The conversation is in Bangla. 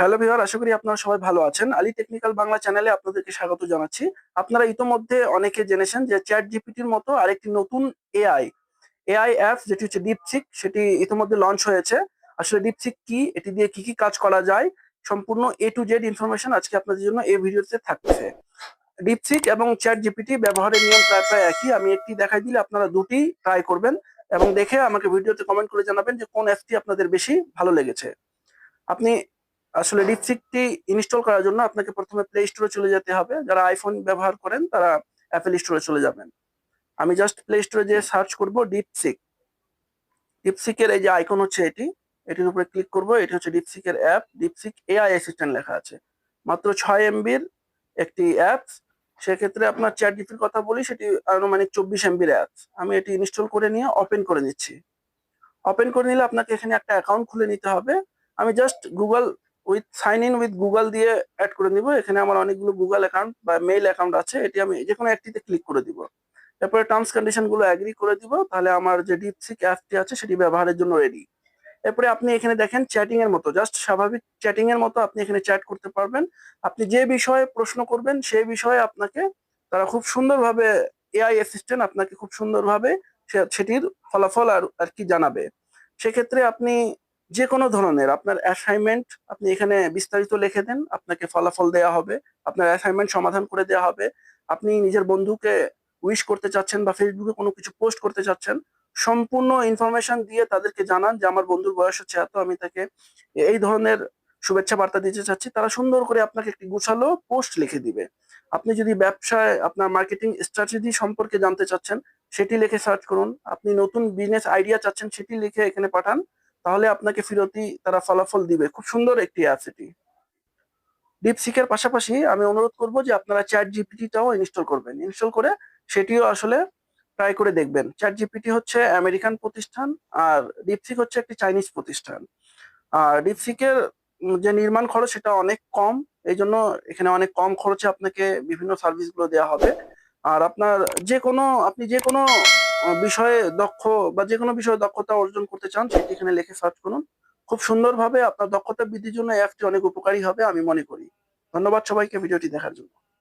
হ্যালো ভিউয়ার, আশা করি আপনারা সবাই ভালো আছেন। আলী টেকনিক্যাল বাংলা চ্যানেলে আপনাদেরকে স্বাগত জানাচ্ছি। আপনারা ইতোমধ্যে অনেকে জেনেছেন যে চ্যাট জিপিটির মতো আরেকটি নতুন এআই এআই অ্যাপ, যেটি হচ্ছে ডিপসিক সেটি ইতোমধ্যে লঞ্চ হয়েছে। আসলে ডিপসিক কি, এটি দিয়ে কি কি কাজ করা যায়, সম্পূর্ণ এ টু জেড ইনফরমেশন আজকে আপনাদের জন্য এই ভিডিওতে থাকছে। ডিপসিক এবং চ্যাট জিপিটি ব্যবহারের নিয়ম প্রায় প্রায় একই। আমি একটি দেখাই দিলে আপনারা দুটি ট্রাই করবেন এবং দেখে আমাকে ভিডিওতে কমেন্ট করে জানাবেন যে কোন অ্যাপটি আপনাদের বেশি ভালো লেগেছে। আপনি আসলে ডিপসিকটি ইনস্টল করার জন্য আপনাকে প্রথমে প্লে স্টোরে চলে যেতে হবে। যারা আইফোন ব্যবহার করেন, তারা অ্যাপেল স্টোরে চলে যাবেন। আমি জাস্ট প্লে স্টোরে যে সার্চ করব ডিপসিক ডিপসিকের এই যে আইকন হচ্ছে এটি, এটির উপরে ক্লিক করব। এটি হচ্ছে ডিপসিকের অ্যাপ ডিপসিক এআই অ্যাসিস্ট্যান্ট লেখা আছে। মাত্র ছয় এমবির একটি অ্যাপস সেক্ষেত্রে আপনার চ্যাট জিপির কথা বলি, সেটি আনুমানিক চব্বিশ এমবির অ্যাপস আমি এটি ইনস্টল করে নিয়ে ওপেন করে নিচ্ছি। ওপেন করে নিলে আপনাকে এখানে একটা অ্যাকাউন্ট খুলে নিতে হবে। আমি just Google with sign in with Google দিয়ে অ্যাড করে নিব। এখানে আমার অনেকগুলো গুগল অ্যাকাউন্ট বা মেইল অ্যাকাউন্ট আছে, এটি আমি যে কোনো একটিতে ক্লিক করে দিব। এরপরে টার্মস কন্ডিশনগুলো অ্যাগ্রি করে দিব, তাহলে আমার যে ডিপসিক অ্যাপটি আছে, সেটি ব্যবহারের জন্য রেডি এরপরে আপনি এখানে দেখেন চ্যাটিং এর মতো জাস্ট স্বাভাবিক চ্যাটিং এর মতো আপনি এখানে চ্যাট করতে পারবেন। আপনি যে বিষয়ে প্রশ্ন করবেন, সেই বিষয়ে আপনাকে তারা খুব সুন্দরভাবে এআই অ্যাসিস্ট্যান্ট আপনাকে খুব সুন্দরভাবে সেটির ফলাফল আর আর কি জানাবে। সেক্ষেত্রে আপনি যে কোনো ধরনের, আপনার অ্যাসাইনমেন্ট আপনি এখানে বিস্তারিত লিখে দেন, আপনাকে ফলাফল দেওয়া হবে, আপনার অ্যাসাইনমেন্ট সমাধান করে দেওয়া হবে, আপনি নিজের বন্ধুকে উইশ করতে চাচ্ছেন বা ফেসবুকে কোনো কিছু পোস্ট করতে চাচ্ছেন, সম্পূর্ণ ইনফরমেশন দিয়ে তাদেরকে জানান যে আমার বন্ধুর বয়স হচ্ছে এত, আমি তাকে এই ধরনের শুভেচ্ছা বার্তা দিতে চাচ্ছি। তারা সুন্দর করে আপনাকে একটি গুছালো পোস্ট লিখে দিবে। আপনি যদি ব্যবসায় আপনার মার্কেটিং স্ট্র্যাটেজি সম্পর্কে জানতে চাচ্ছেন, সেটি লিখে সার্চ করুন। আপনি নতুন বিজনেস আইডিয়া চাচ্ছেন, সেটি লিখে এখানে পাঠান। তাহলে আপনাকে ফিরতি তারা ফলাফল দিবে। খুব সুন্দর একটি অ্যাপ এটি ডিপসিকের পাশাপাশি আমি অনুরোধ করব যে আপনারা চ্যাট জিপিটিটাও ইনস্টল করবেন। ইনস্টল করে সেটিও আসলে ট্রাই করে দেখবেন। চ্যাট জিপিটি হচ্ছে আমেরিকান প্রতিষ্ঠান আর ডিপসিক হচ্ছে একটি চাইনিজ প্রতিষ্ঠান। আর ডিপসিকের যে নির্মাণ খরচ সেটা অনেক কম এই জন্য এখানে অনেক কম খরচে আপনাকে বিভিন্ন সার্ভিসগুলো দেওয়া হবে। আর আপনার যে কোনো, আপনি যে কোনো বিষয়ে দক্ষ বা যে কোনো বিষয়ে দক্ষতা অর্জন করতে চান, সেটি এখানে লিখে সার্চ করুন। খুব সুন্দরভাবে আপনার দক্ষতা বৃদ্ধির জন্য অ্যাপটি অনেক উপকারী হবে, আমি মনে করি। ধন্যবাদ সবাইকে ভিডিওটি দেখার জন্য।